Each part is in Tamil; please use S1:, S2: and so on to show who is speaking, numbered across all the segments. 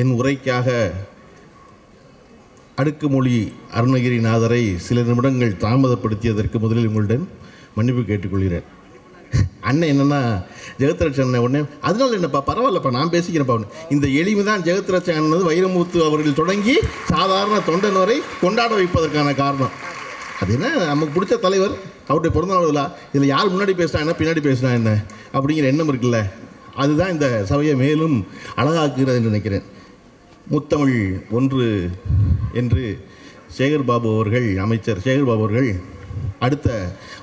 S1: என் உரைக்காக அடுக்குமொழி அருணகிரிநாதரை சில நிமிடங்கள் தாமதப்படுத்தியதற்கு முதலில் உங்களிடம் மன்னிப்பு கேட்டுக்கொள்கிறேன். அண்ணன் என்னன்னா ஜெகத்ரட்சன் அண்ணன் உடனே அதனால என்னப்பா பரவாயில்லப்பா நான் பேசிக்கிறேன்ப்பா அவனு. இந்த எளிமை தான் ஜெகத்ரட்சன் அண்ணன் வைரமுத்து அவர்கள் தொடங்கி சாதாரண தொண்டன் வரை கொண்டாட வைப்பதற்கான காரணம். அது என்ன நமக்கு பிடிச்ச தலைவர் அவருடைய பிறந்தநாள் விழா இதில் யார் முன்னாடி பேசினா என்ன பின்னாடி பேசினா என்ன அப்படிங்கிற எண்ணம் இருக்குல்ல. அதுதான் இந்த சபையை மேலும் அழகாக்குகிறது என்று நினைக்கிறேன். முத்தமிழ் ஒன்று என்று சேகர்பாபு அவர்கள் அமைச்சர் சேகர்பாபு அவர்கள் அடுத்த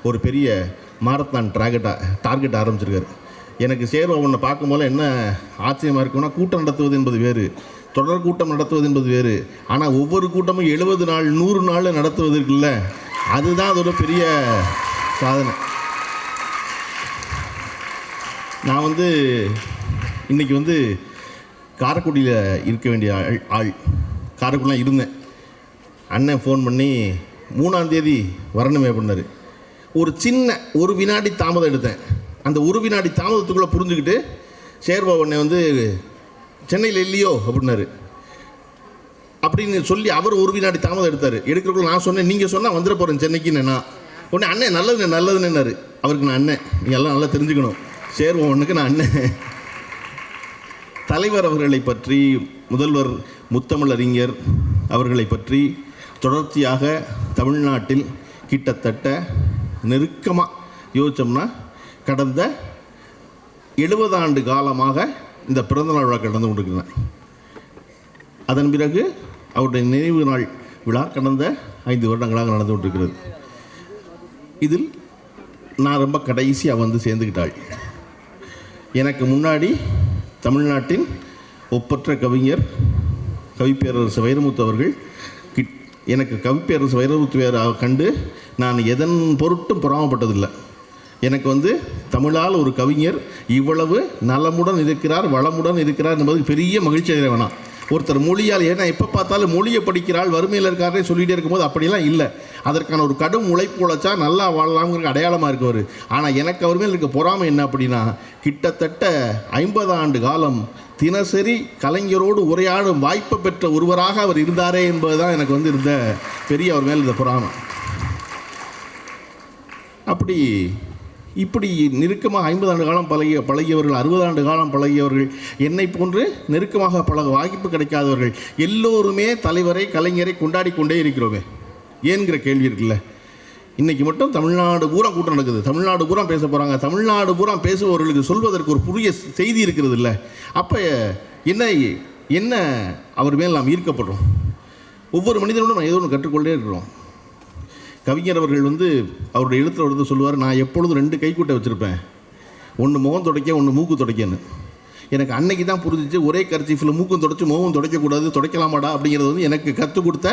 S1: ஒரு பெரிய மாரத்தான் டிராகெட்டாக டார்கெட் ஆரம்பிச்சிருக்காரு. எனக்கு சேகர்பாபோனை பார்க்கும்போது என்ன ஆச்சரியமாக இருக்கும்னா கூட்டம் நடத்துவது என்பது வேறு தொடர் கூட்டம் நடத்துவது என்பது வேறு. ஆனால் ஒவ்வொரு கூட்டமும் எழுபது நாள் நூறு நாள் நடத்துவது இருக்குல்ல அதுதான் அதோட பெரிய சாதனை. நான் வந்து இன்றைக்கி வந்து காரைக்குடியில் இருக்க வேண்டிய ஆள் ஆள் காரைக்குடிலாம் இருந்தேன் அண்ணன் ஃபோன் பண்ணி மூணாந்தேதி வரணுமே பண்ணார் ஒரு சின்ன ஒரு வினாடி தாமதம் எடுத்தேன். அந்த ஒரு வினாடி தாமதத்துக்குள்ளே புரிஞ்சுக்கிட்டு சேர்பாபு அண்ணன் வந்து சென்னையில் இல்லையோ அப்படின்னாரு. அப்படின்னு சொல்லி அவர் ஒரு வினாடி தாமதம் எடுத்தார். எடுக்கிறக்குள்ள நான் சொன்னேன் நீங்கள் சொன்னால் வந்துட போகிறேன் சென்னைக்குன்னு. நான் உடனே அண்ணன் நல்லதுண்ணே நல்லதுன்னு அவருக்கு நான் அண்ணன் நீ எல்லாம் நல்லா தெரிஞ்சுக்கணும். சேர்வனுக்கு நான் அண்ணன் தலைவர் அவர்களை பற்றி முதல்வர் முத்தமிழறிஞர் அவர்களை பற்றி தொடர்ச்சியாக தமிழ்நாட்டில் கிட்டத்தட்ட நெருக்கமாக யோசிச்சோம்னா கடந்த எழுபது ஆண்டு காலமாக இந்த பிறந்தநாள் விழா கடந்து கொண்டிருக்கிறேன் அதன் பிறகு அவருடைய நினைவு நாள் விழா கடந்த ஐந்து வருடங்களாக நடந்து கொண்டிருக்கிறது. இதில் நான் ரொம்ப கடைசியாக வந்து சேர்ந்துக்கிட்டாள் எனக்கு முன்னாடி தமிழ்நாட்டின் ஒப்பற்ற கவிஞர் கவிப்பேரரசு வைரமுத்து அவர்கள் கிட் எனக்கு கவிப்பேரரசு வைரமுத்து கண்டு நான் எதன் பொருட்டும் பொறாமப்பட்டதில்லை. எனக்கு வந்து தமிழால் ஒரு கவிஞர் இவ்வளவு நலமுடன் இருக்கிறார் வளமுடன் இருக்கிறார் என்பது பெரிய மகிழ்ச்சி அடைய வேணாம் ஒருத்தர் மொழியால் ஏன்னா எப்போ பார்த்தாலும் மொழியை படிக்கிறாள் வறுமையில் இருக்காரே சொல்லிகிட்டே இருக்கும்போது அப்படிலாம் இல்லை. அதற்கான ஒரு கடும் உழைப்பு உழைச்சா நல்லா வாழலாம்ங்கிற அடையாளமாக இருக்கவர். ஆனால் எனக்கு அவர் மேல் இருக்க பொறாமை என்ன அப்படின்னா கிட்டத்தட்ட ஐம்பது ஆண்டு காலம் தினசரி கலைஞரோடு உரையாடும் வாய்ப்பு பெற்ற ஒருவராக அவர் இருந்தாரே என்பதுதான் எனக்கு வந்து இருந்த பெரிய அவர் மேல் இருந்த பொறாமை. அப்படி இப்படி நெருக்கமாக ஐம்பது ஆண்டு காலம் பழகிய பழகியவர்கள் அறுபது ஆண்டு காலம் பழகியவர்கள் என்னை போன்று நெருக்கமாக பழக வாய்ப்பு கிடைக்காதவர்கள் எல்லோருமே தலைவரை கலைஞரை கொண்டாடி கொண்டே இருக்கிறோமே ஏன்கிற கேள்வி இருக்குல்ல. இன்றைக்கி மட்டும் தமிழ்நாடு பூரா கூட்டம் நடக்குது. தமிழ்நாடு பூரா பேச போகிறாங்க தமிழ்நாடு பூரா பேசுபவர்களுக்கு சொல்வதற்கு ஒரு புதிய செய்தி இருக்கிறது இல்லை அப்போ என்ன என்ன அவர் மேல் நாம் ஈர்க்கப்படுறோம்? ஒவ்வொரு மனிதனோடும் நான் ஏதோ ஒன்று கற்றுக்கொண்டே இருக்கிறோம். கவிஞர் அவர்கள் வந்து அவருடைய எழுத்துல வந்து சொல்லுவார் நான் எப்பொழுதும் ரெண்டு கைக்கூட்டை வச்சுருப்பேன். ஒன்று முகம் துடைக்க ஒன்று மூக்கு துடைக்கன்னு. எனக்கு அன்னைக்கு தான் புரிஞ்சிச்சு ஒரே கர்ச்சீஃபில் மூக்கும் துடைச்சி முகம் துடைக்கக்கூடாது துடைக்கலாமாடா அப்படிங்கிறது வந்து எனக்கு கற்றுக் கொடுத்த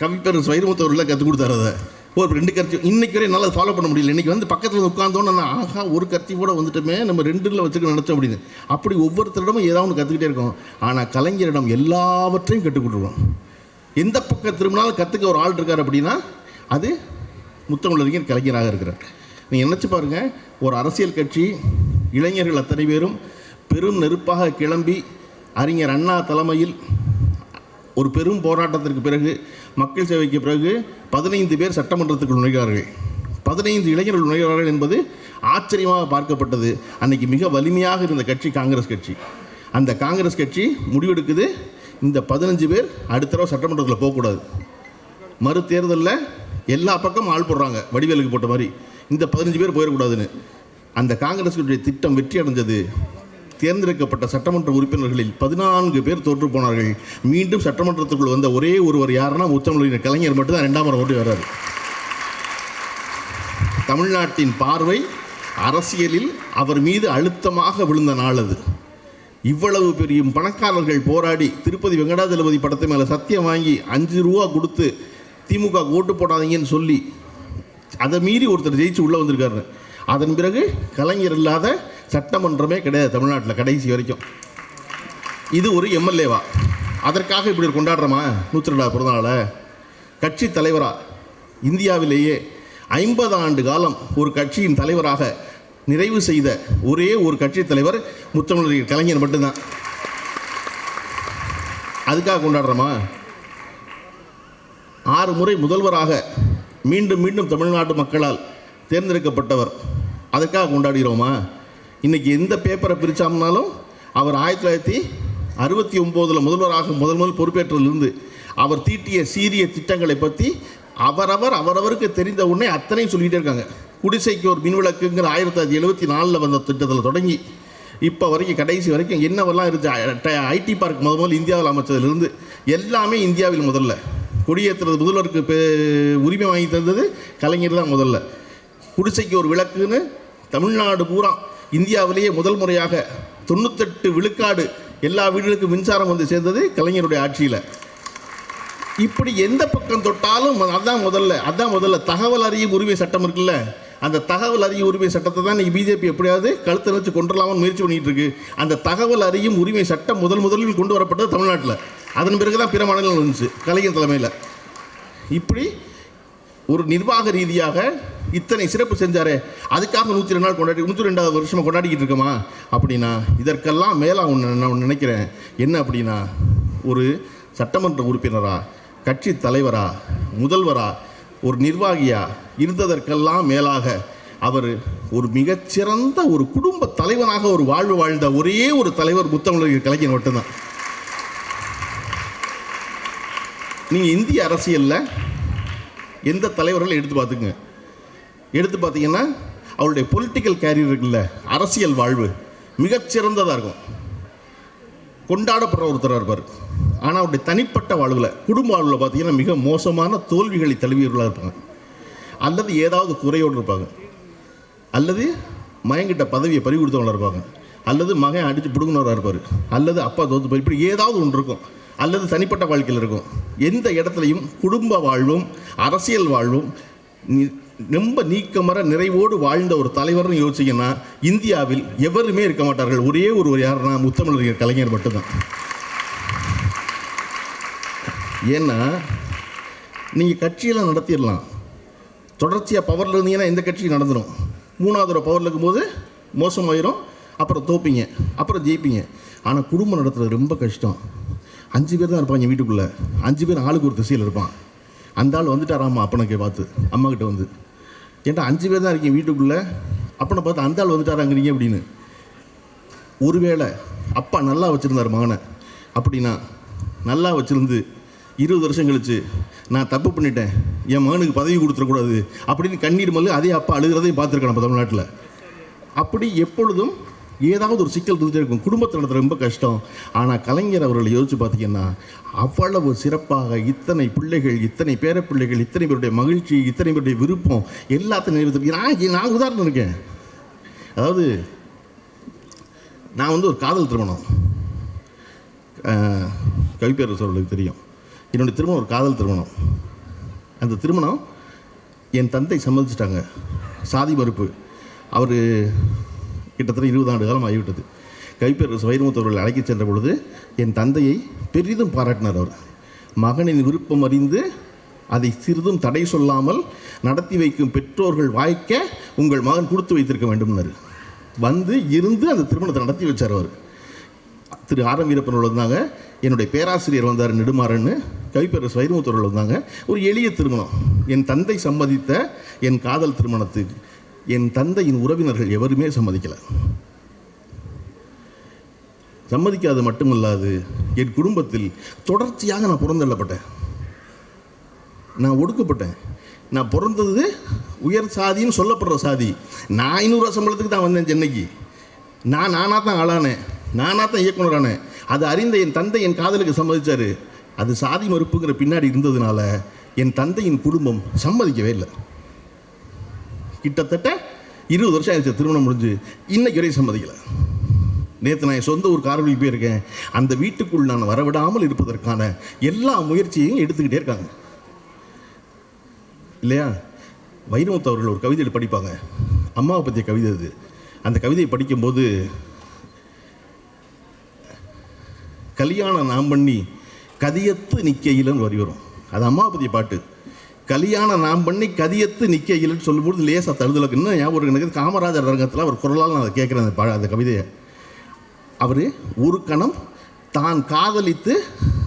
S1: கவிப்பேர் வைரமுத்து கற்றுக் கொடுத்தாரு அதை. ஒரு ரெண்டு கர்ச்சி இன்னைக்கு வரை என்னால் ஃபாலோ பண்ண முடியல. இன்றைக்கி வந்து பக்கத்தில் உட்காந்தோன்னு நான் ஆகா ஒரு கர்ச்சி கூட வந்துட்டுமே நம்ம ரெண்டில் வச்சுக்க நினச்சோம் அப்படின்னு. அப்படி ஒவ்வொருத்தரிடமும் ஏதாவது ஒன்று கற்றுக்கிட்டே இருக்கோம். ஆனால் கலைஞரிடம் எல்லாவற்றையும் கற்றுக் கொடுத்துருவோம் எந்த பக்கம் திரும்பினாலும் கற்றுக்க ஒரு ஆள் இருக்கார் அப்படின்னா அது முத்தமிழறிஞர் கலைஞராக இருக்கிறார். நீங்கள் நினச்சி பாருங்கள் ஒரு அரசியல் கட்சி இளைஞர்கள் அத்தனை பேரும் பெரும் நெருப்பாக கிளம்பி அறிஞர் அண்ணா தலைமையில் ஒரு பெரும் போராட்டத்திற்கு பிறகு மக்கள் சேவைக்கு பிறகு பதினைந்து பேர் சட்டமன்றத்துக்கு நுழைகிறார்கள். பதினைந்து இளைஞர்கள் நுழைகிறார்கள் என்பது ஆச்சரியமாக பார்க்கப்பட்டது. அன்னைக்கு மிக வலிமையாக இருந்த கட்சி காங்கிரஸ் கட்சி. அந்த காங்கிரஸ் கட்சி முடிவெடுக்குது. இந்த பதினஞ்சு பேர் அடுத்த தடவை சட்டமன்றத்தில் போகக்கூடாது. மறு தேர்தலில் எல்லா பக்கமும் ஆள் போடுறாங்க வடிவேலுக்கு போட்ட மாதிரி. இந்த பதினஞ்சு பேர் போயிடக்கூடாதுன்னு. அந்த காங்கிரஸ் திட்டம் வெற்றி அடைஞ்சது. தேர்ந்தெடுக்கப்பட்ட சட்டமன்ற உறுப்பினர்களில் பதினான்கு பேர் தோற்று போனார்கள். மீண்டும் சட்டமன்றத்துக்குள் வந்த ஒரே ஒருவர் யாருன்னா முத்தமிழறிஞர் கலைஞர் மட்டும்தான் ரெண்டாம் முறை ஓட்டி வர்றாரு. தமிழ்நாட்டின் பார்வை அரசியலில் அவர் மீது அழுத்தமாக விழுந்த நாள் அது. இவ்வளவு பெரிய பணக்காரர்கள் போராடி திருப்பதி வெங்கடாஜலபதி படத்தை மேலே சத்தியம் வாங்கி அஞ்சு ரூபா கொடுத்து திமுக ஓட்டு போடாதீங்கன்னு சொல்லி அதை மீறி ஒருத்தர் ஜெயிச்சு உள்ளே வந்திருக்காரு. அதன் பிறகு கலைஞர் இல்லாத சட்டமன்றமே கிடையாது தமிழ்நாட்டில் கடைசி வரைக்கும். இது ஒரு எம்எல்ஏவா? அதற்காக இப்படி ஒரு கொண்டாடுறோமா? நூற்றி ரெண்டாவது பிறந்தநாளை. கட்சி தலைவரா? இந்தியாவிலேயே ஐம்பது ஆண்டு காலம் ஒரு கட்சியின் தலைவராக நிறைவு செய்த ஒரே ஒரு கட்சி தலைவர் முத்தமிழர் கலைஞர் மட்டும்தான். அதுக்காக கொண்டாடுறோமா? ஆறு முறை முதல்வராக மீண்டும் மீண்டும் தமிழ்நாட்டு மக்களால் தேர்ந்தெடுக்கப்பட்டவர். அதற்காக கொண்டாடுகிறோமா? இன்றைக்கி எந்த பேப்பரை பிரித்தாம்னாலும் அவர் ஆயிரத்தி தொள்ளாயிரத்தி அறுபத்தி ஒம்போதில் முதல்வராக முதல் முதல் பொறுப்பேற்றதிலிருந்து அவர் தீட்டிய சீரிய திட்டங்களை பற்றி அவரவர் அவரவருக்கு தெரிந்த உடனே அத்தனையும் சொல்லிகிட்டே இருக்காங்க. குடிசைக்கு ஒரு மின்விளக்குங்கிற ஆயிரத்தி தொள்ளாயிரத்தி எழுபத்தி நாலில் வந்த திட்டத்தில் தொடங்கி இப்போ வரைக்கும் கடைசி வரைக்கும் என்னவெல்லாம் இருந்துச்சு ஐடி பார்க் முதல் முதல் இந்தியாவில் அமைச்சதுலேருந்து எல்லாமே இந்தியாவில் முதல்ல. கொடியேற்றுறது முதல்வருக்கு உரிமை வாங்கி தந்தது கலைஞர் தான் முதல்ல. குடிசைக்கு ஒரு விளக்குன்னு தமிழ்நாடு பூரா இந்தியாவிலேயே முதல் முறையாக தொண்ணூத்தெட்டு விழுக்காடு எல்லா வீடுகளுக்கும் மின்சாரம் வந்து சேர்ந்தது கலைஞருடைய ஆட்சியில். இப்படி எந்த பக்கம் தொட்டாலும் அதான் முதல்ல அதான் முதல்ல. தகவல் அறியும் உரிமை சட்டம் இருக்குல்ல அந்த தகவல் அறியும் உரிமை சட்டத்தை தான் இன்றைக்கி பிஜேபி எப்படியாவது கழுத்தை வச்சு கொண்டுலாமன்னு முயற்சி பண்ணிகிட்டு இருக்கு. அந்த தகவல் அறியும் உரிமை சட்டம் முதல் முதலில் கொண்டு வரப்பட்டது தமிழ்நாட்டில். அதன் பிறகு தான் பிற மாநிலங்கள் இருந்துச்சு கலைஞர் தலைமையில். இப்படி ஒரு நிர்வாக ரீதியாக இத்தனை சிறப்பு செஞ்சாரே அதுக்காக நூற்றி ரெண்டு நாள் கொண்டாடி நூற்றி ரெண்டாவது வருஷமாக கொண்டாடிக்கிட்டு இருக்கோமா? அப்படின்னா இதற்கெல்லாம் மேலே ஒன்று நான் ஒன்று நினைக்கிறேன். என்ன அப்படின்னா ஒரு சட்டமன்ற உறுப்பினரா கட்சி தலைவரா முதல்வரா ஒரு நிர்வாகியா இருந்ததற்கெல்லாம் மேலாக அவர் ஒரு மிகச்சிறந்த ஒரு குடும்ப தலைவனாக ஒரு வாழ்வு வாழ்ந்த ஒரே ஒரு தலைவர் புத்தமிழர் கலைஞர் மட்டும்தான். நீங்கள் இந்திய அரசியலில் எந்த தலைவர்களும் எடுத்து பார்த்துக்குங்க? எடுத்து பார்த்தீங்கன்னா அவருடைய பொலிட்டிக்கல் கேரியர் இருக்குல்ல அரசியல் வாழ்வு மிகச்சிறந்ததாக இருக்கும். கொண்டாடப்படுற ஒருத்தராக இருப்பார். ஆனால் அவருடைய தனிப்பட்ட வாழ்வில் குடும்ப வாழ்வில் பார்த்தீங்கன்னா மிக மோசமான தோல்விகளை தழுவியவர்களாக இருப்பாங்க. அல்லது ஏதாவது குறையோடு இருப்பாங்க. அல்லது மயங்கிட்ட பதவியை பறி கொடுத்தவங்களாக இருப்பாங்க. அல்லது மகன் அடித்து பிடுங்கினவராக இருப்பார். அல்லது அப்பா தோத்து போய் இப்படி ஏதாவது ஒன்று இருக்கும். அல்லது தனிப்பட்ட வாழ்க்கையில் இருக்கும். எந்த இடத்துலையும் குடும்ப வாழ்வும் அரசியல் வாழ்வும் ரொம்ப நீக்கமர நிறைவோடு வாழ்ந்த ஒரு தலைவர்னு யோசிச்சிங்கன்னா இந்தியாவில் எவருமே இருக்க மாட்டார்கள். ஒரே ஒருவர் யாருன்னா முத்தமிழர் கலைஞர் மட்டும்தான். ஏன்னா நீங்கள் கட்சியெல்லாம் நடத்திடலாம். தொடர்ச்சியாக பவரில் இருந்தீங்கன்னா எந்த கட்சியும் நடந்துடும் மூணாவது தடவை பவரில் இருக்கும்போது மோசமாயிரும். அப்புறம் தோப்பீங்க. அப்புறம் ஜெயிப்பீங்க. ஆனால் குடும்பம் நடத்துறது ரொம்ப கஷ்டம். அஞ்சு பேர் தான் இருப்பாங்க வீட்டுக்குள்ளே. அஞ்சு பேர் ஆளுக்கு ஒரு திசையில் இருப்பான். அந்த ஆள் வந்துட்டாராம்மா அப்பனுக்கு பார்த்து. அம்மாக்கிட்ட வந்து. ஏன்டா அஞ்சு பேர் தான் இருக்கீங்க வீட்டுக்குள்ளே? அப்பனை பார்த்து அந்த ஆள் வந்துட்டாராங்கிறீங்க அப்படின்னு. ஒருவேளை அப்பா நல்லா வச்சுருந்தார் மகனை. அப்படின்னா நல்லா வச்சுருந்து இருபது வருஷம் கழிச்சு நான் தப்பு பண்ணிட்டேன். என் மகனுக்கு பதவி கொடுத்துடக்கூடாது அப்படின்னு கண்ணீர் மல்லு அதே அப்பா அழுகிறதையும் பார்த்துருக்கேன் நம்ம தமிழ்நாட்டில். அப்படி எப்பொழுதும் ஏதாவது ஒரு சிக்கல் இருந்துகிட்டே இருக்கும். குடும்பத்தில் நடத்துகிற ரொம்ப கஷ்டம். ஆனால் கலைஞர் அவர்களை யோசித்து பார்த்தீங்கன்னா அவ்வளவு சிறப்பாக இத்தனை பிள்ளைகள் இத்தனை பேர பிள்ளைகள் இத்தனை பேருடைய மகிழ்ச்சி இத்தனை பேருடைய விருப்பம் எல்லாத்தையும் நிறைவேற்றி நான் நான் உதாரணம் இருக்கேன். அதாவது நான் வந்து ஒரு காதல் திருமணம். கவிப்பேரரசு அவர்களுக்கு தெரியும். என்னுடைய திருமணம் ஒரு காதல் திருமணம். அந்த திருமணம் என் தந்தை சம்மதிச்சிட்டாங்க. சாதி மறுப்பு. அவர் கிட்டத்தட்ட இருபது ஆண்டு காலம் ஆகிவிட்டது. கைப்பேரரசு வைரமுத்து அவர்கள் அழைக்கச் சென்ற பொழுது என் தந்தையை பெரிதும் பாராட்டினார் அவர். மகனின் விருப்பம் அறிந்து அதை சிறிதும் தடை சொல்லாமல் நடத்தி வைக்கும் பெற்றோர்கள் வாய்க்க உங்கள் மகன் கொடுத்து வைத்திருக்க வேண்டும்னார். வந்து இருந்து அந்த திருமணத்தை நடத்தி வச்சார் அவர். திரு ஆரம் வீரப்பன் அவர்கள் வந்தாங்க. என்னுடைய பேராசிரியர் வந்தார் நெடுமாறன்னு. கவிப்பேரரசு வைரமுத்து அவர்கள் வந்தாங்க. ஒரு எளிய திருமணம். என் தந்தை சம்மதித்த என் காதல் திருமணத்துக்கு என் தந்தையின் உறவினர்கள் எவருமே சம்மதிக்கலை. சம்மதிக்காது மட்டுமல்லாது என் குடும்பத்தில் தொடர்ச்சியாக நான் புறந்தள்ளப்பட்டேன். நான் ஒடுக்கப்பட்டேன். நான் பிறந்தது உயர் சாதின்னு சொல்லப்படுற சாதி. நான் ஐநூறுரூவா சம்பளத்துக்கு தான் வந்தேன் சென்னைக்கு. நான் நானாக தான் ஆளானேன். நானாக தான் இயக்குனரானேன். அது அறிந்த என் தந்தை என் காதலுக்கு சம்மதித்தார் அது சாதி மறுப்புங்கிற பின்னாடி இருந்ததுனால என் தந்தையின் குடும்பம் சம்மதிக்கவே இல்லை. கிட்டத்தட்ட இருபது வருஷம் ஆயிடுச்சு திருமணம் முடிஞ்சு. இன்னைக்கு வரையும் சம்மதிக்கலை. நேற்று நான் என் சொந்த ஊர் காரவழிக்கு போயிருக்கேன். அந்த வீட்டுக்குள் நான் வரவிடாமல் இருப்பதற்கான எல்லா முயற்சியையும் எடுத்துக்கிட்டே இருக்காங்க. இல்லையா? வைரமுத்து அவர்கள் ஒரு கவிதை படிப்பாங்க. அம்மாவை பற்றிய கவிதை அது. அந்த கவிதையை படிக்கும்போது கல்யாணம் நாம் பண்ணி கதியத்து நிக்கையிலன்னு வரி வரும். அது அம்மாவை பற்றிய பாட்டு. கல்யாணம் நாம் பண்ணி கதியத்து நிக்கையிலன்னு சொல்லும்போது லேசாக தழுதலுக்கு இன்னும் ஞாபகம் எனக்கு காமராஜர் அரங்கத்தில் அவர் குரலால் நான் அதை கேட்குறேன் அந்த அந்த கவிதையை. அவர் ஒரு கணம் தான் காதலித்து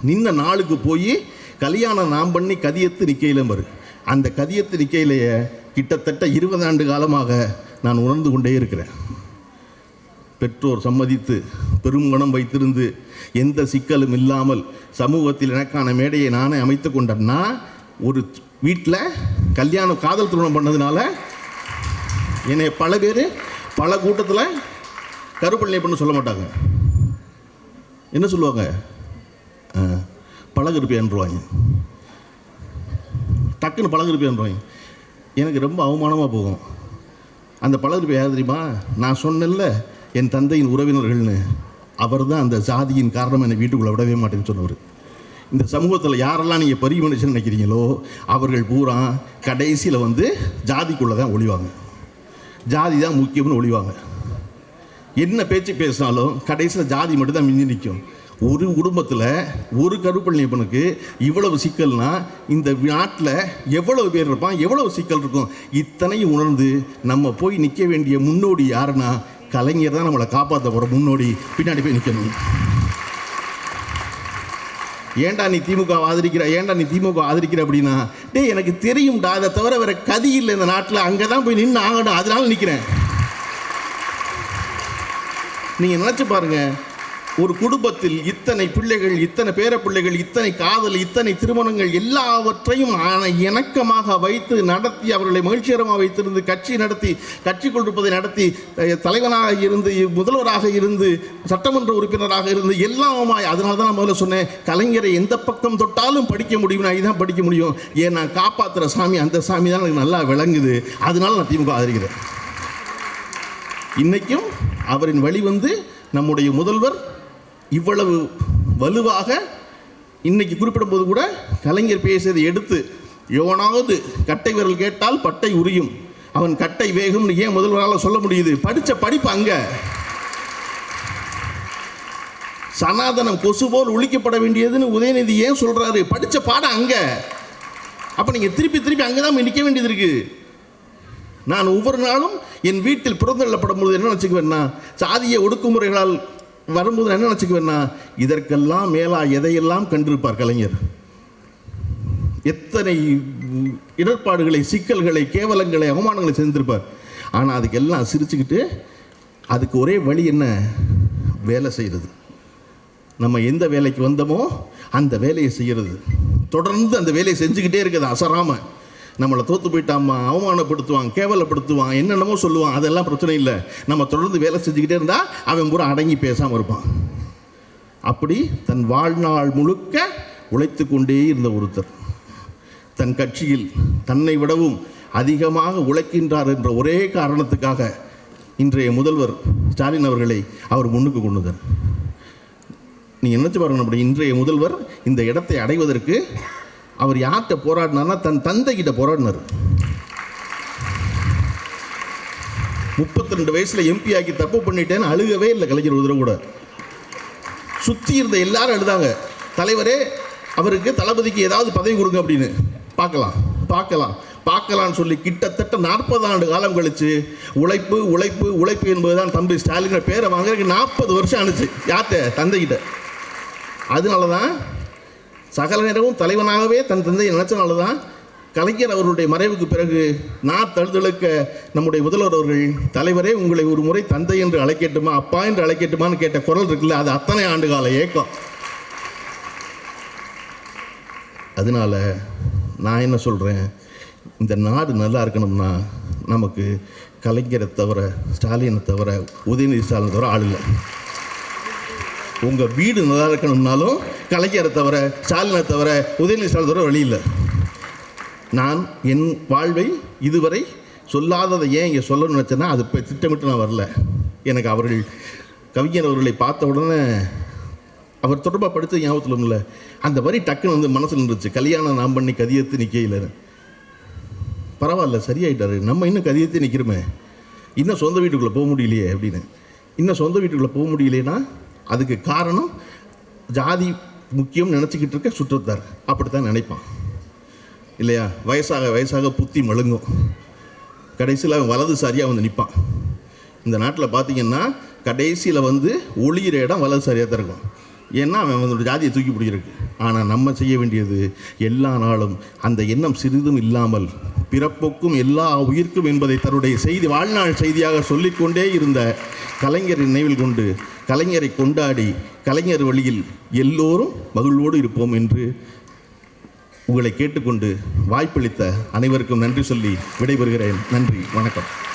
S1: நின்ன நாளுக்கு போய் கல்யாணம் நாம் பண்ணி கதியத்து நிற்கையிலும் வரு அந்த கதியத்து நிற்கையிலேயே கிட்டத்தட்ட இருபது ஆண்டு காலமாக நான் உணர்ந்து கொண்டே இருக்கிறேன். பெற்றோர் சம்மதித்து பெருங்கணம் வைத்திருந்து எந்த சிக்கலும் இல்லாமல் சமூகத்தில் எனக்கான மேடையை நானே அமைத்து கொண்டேன்னா ஒரு வீட்டில் கல்யாணம் காதல் திருமணம் பண்ணதுனால என்னை பல பேர் பல கூட்டத்தில் கருப்பள்ளி பண்ண சொல்ல மாட்டாங்க. என்ன சொல்லுவாங்க? ஆ, பழகிருப்பியான்ருவாங்க டக்குன்னு பழகிருப்பியான்ருவாங்க எனக்கு ரொம்ப அவமானமாக போகும். அந்த பழகிருப்பி யார் தெரியுமா? நான் சொன்னேன்ல என் தந்தையின் உறவினர்கள்னு. அவர் தான் அந்த ஜாதியின் காரணம் என்னை வீட்டுக்குள்ளே விடவே மாட்டேன்னு சொன்னவர். இந்த சமூகத்தில் யாரெல்லாம் நீங்கள் பெரிய மனுஷன் நினைக்கிறீங்களோ அவர்கள் பூரா கடைசியில் வந்து ஜாதிக்குள்ளே தான் ஒழிவாங்க ஜாதி தான் முக்கியம்னு ஒழிவாங்க என்ன பேச்சு பேசினாலும் கடைசியில் ஜாதி மட்டும்தான் மிஞ்சி நிற்கும். ஒரு குடும்பத்தில் ஒரு கருப்பள்ளியப்பனுக்கு இவ்வளவு சிக்கல்னா இந்த நாட்டில் எவ்வளவு பேர் இருப்பான் எவ்வளவு சிக்கல் இருக்கும்? இத்தனையும் உணர்ந்து நம்ம போய் நிற்க வேண்டிய முன்னோடி யாருன்னா கலைஞர் தான் நம்மளை காப்பாற்ற போகிற முன்னோடி பின்னாடி போய் நிற்கணும் ஏன்டா நீ திமுக ஆதரிக்கிற? ஏன்டா நீ திமுக ஆதரிக்கிற அப்படின்னா? டேய் எனக்கு தெரியும்டா அதை தவிர வேற கதி இல்லை இந்த நாட்டில். அங்கே தான் போய் நின்று ஆகணும். அதனால நிற்கிறேன் நீங்கள் நினச்சி பாருங்க. ஒரு குடும்பத்தில் இத்தனை பிள்ளைகள் இத்தனை பேர பிள்ளைகள் இத்தனை காதல் இத்தனை திருமணங்கள் எல்லாவற்றையும் இணக்கமாக வைத்து நடத்தி அவர்களை மகிழ்ச்சிகரமாக வைத்திருந்து கட்சி நடத்தி கட்சி கொண்டிருப்பதை நடத்தி தலைவனாக இருந்து முதல்வராக இருந்து சட்டமன்ற உறுப்பினராக இருந்து எல்லாமாய் அதனால தான் நான் முதல்ல சொன்னேன் கலைஞரை எந்த பக்கம் தொட்டாலும் படிக்க முடியும் நான் இதான் படிக்க முடியும். ஏன் நான் காப்பாற்றுற சாமி அந்த சாமி தான் எனக்கு நல்லா விளங்குது. அதனால நான் திமுக ஆதரிக்கிறேன். இன்னைக்கும் அவரின் வழி வந்து நம்முடைய முதல்வர் இவ்வளவு வலுவாக இன்னைக்கு குறிப்பிடும்போது கூட கலைஞர் பேசியதை எடுத்து எவனாவது கட்டை விரல் கேட்டால் பட்டை உரியும். அவன் கட்டை வேகும்னு ஏன் முதல்வரால் சொல்ல முடியுது? படித்த படிப்பு அங்கே. சனாதனம் கொசு போல் ஒழிக்கப்பட வேண்டியதுன்னு உதயநிதி ஏன் சொல்கிறாரு படித்த பாடம் அங்கே. அப்போ நீங்கள் திருப்பி திருப்பி அங்கே தான் நிற்க வேண்டியது இருக்குது நான் ஒவ்வொரு நாளும் என் வீட்டில் பிறந்தள்ளப்படும் பொழுது என்ன நினச்சிக்குவேன்னா சாதிய ஒடுக்குமுறைகளால் வரும்போது நான் என்ன நினச்சிக்குவேன்னா இதற்கெல்லாம் மேலா எதையெல்லாம் கண்டிருப்பார் கலைஞர்? எத்தனை இடர்பாடுகளை சிக்கல்களை கேவலங்களை அவமானங்களை செஞ்சிருப்பார். ஆனால் அதுக்கெல்லாம் சிரிச்சுக்கிட்டு அதுக்கு ஒரே வழி என்ன? வேலை செய்கிறது நம்ம எந்த வேலைக்கு வந்தோமோ அந்த வேலையை செய்கிறது தொடர்ந்து அந்த வேலையை செஞ்சுக்கிட்டே இருக்குது அசராமல் நம்மளை தோத்து போயிட்டாமா அவமானப்படுத்துவான் கேவலப்படுத்துவான் என்னென்னமோ சொல்லுவான் அதெல்லாம் பிரச்சனை இல்லை. நம்ம தொடர்ந்து வேலை செஞ்சுக்கிட்டே இருந்தால் அவன் பூரா அடங்கி பேசாமல் இருப்பான். அப்படி தன் வாழ்நாள் முழுக்க உழைத்து கொண்டே இருந்த ஒருத்தர். தன் கட்சியில் தன்னை விடவும் அதிகமாக உழைக்கின்றார் என்ற ஒரே காரணத்துக்காக இன்றைய முதல்வர் ஸ்டாலின் அவர்களை அவர் முன்னுக்கு கொண்டு நீ நீங்கள் நினச்சி பாருங்க நம்முடைய இன்றைய முதல்வர் இந்த இடத்தை அடைவதற்கு அவர் யார்கிட்ட போராடினார்னா தன் தந்தைகிட்ட போராடினார். முப்பத்தி ரெண்டு வயசில் எம்பி ஆக்கி தப்பு பண்ணிட்டேன்னு அழுகவே இல்லை கலைஞர் உதர கூட. சுற்றி இருந்த எல்லாரும் அழுதாங்க. தலைவரே அவருக்கு தளபதிக்கு ஏதாவது பதவி கொடுங்க அப்படின்னு. பார்க்கலாம் பார்க்கலாம் பார்க்கலாம்னு சொல்லி கிட்டத்தட்ட நாற்பது ஆண்டு காலம் கழிச்சு உழைப்பு உழைப்பு உழைப்பு என்பதுதான் தம்பி ஸ்டாலின் பேரை வாங்குறதுக்கு நாற்பது வருஷம் அனுச்சு யார்கிட்ட? தந்தைகிட்ட. அதனால தான் சகல நேரமும் தலைவனாகவே தன் தந்தையை நினச்சனால தான் கலைஞர் அவர்களுடைய மறைவுக்கு பிறகு நான் தழுதழுக்க நம்முடைய முதல்வர் அவர்கள் தலைவரே உங்களை ஒரு முறை தந்தை என்று அழைக்கட்டுமா? அப்பா என்று அழைக்கட்டுமான்னு கேட்ட குரல் இருக்குல்ல அது அத்தனை ஆண்டு கால ஏக்கம். அதனால நான் என்ன சொல்கிறேன் இந்த நாடு நல்லா இருக்கணும்னா நமக்கு கலைஞரை தவிர ஸ்டாலினை தவிர உதயநிதி ஸ்டாலினை தவிர ஆள் இல்லை. உங்கள் வீடு நல்லா இருக்கணும்னாலும் கலைஞரை தவிர ஸ்டாலினை தவிர உதயநிதி ஸ்டாலின் தவிர இல்லை. நான் என் வாழ்வை இதுவரை சொல்லாததை ஏன் இங்கே சொல்லணும்னு நினச்சேன்னா அது இப்போ திட்டமிட்டு நான் வரல. எனக்கு அவர்கள் கவிஞர் அவர்களை பார்த்த உடனே அவர் தொடர்பாக படித்த ஞாபகத்தில் இல்லை. அந்த வரி டக்குன்னு வந்து மனசில் இருந்துச்சு கல்யாணம் நாம் பண்ணி கதியத்து நிற்கையில் பரவாயில்ல சரியாயிட்டாரு. நம்ம இன்னும் கதியத்து நிற்கிறோமே இன்னும் சொந்த வீட்டுக்குள்ளே போக முடியலையே அப்படின்னு. இன்னும் சொந்த வீட்டுக்குள்ளே போக முடியலைன்னா அதுக்கு காரணம் ஜாதி முக்கியம் நினச்சிக்கிட்டு இருக்க சுற்றத்தார். அப்படித்தான் நினைப்பான். இல்லையா? வயசாக வயசாக புத்தி மழுங்கும். கடைசியில் அவன் வலதுசாரியாக வந்து நிற்பான் இந்த நாட்டில் பார்த்தீங்கன்னா கடைசியில் வந்து ஒளியிற இடம் வலதுசாரியாக தான் இருக்கும். ஏன்னா அவன் அவனோட ஜாதியை தூக்கி பிடிச்சிருக்கு ஆனால் நம்ம செய்ய வேண்டியது எல்லா நாளும் அந்த எண்ணம் சிறிதும் இல்லாமல் பிறப்புக்கும் எல்லா உயிர்க்கும் என்பதை தன்னுடைய செய்தி வாழ்நாள் செய்தியாக சொல்லிக்கொண்டே இருந்த கலைஞர் நினைவில் கொண்டு கலைஞரை கொண்டாடி கலைஞர் வழியில் எல்லோரும் மகிழ்வோடு இருப்போம் என்று உங்களை கேட்டுக்கொண்டு வாய்ப்பளித்த அனைவருக்கும் நன்றி சொல்லி விடைபெறுகிறேன். நன்றி வணக்கம்.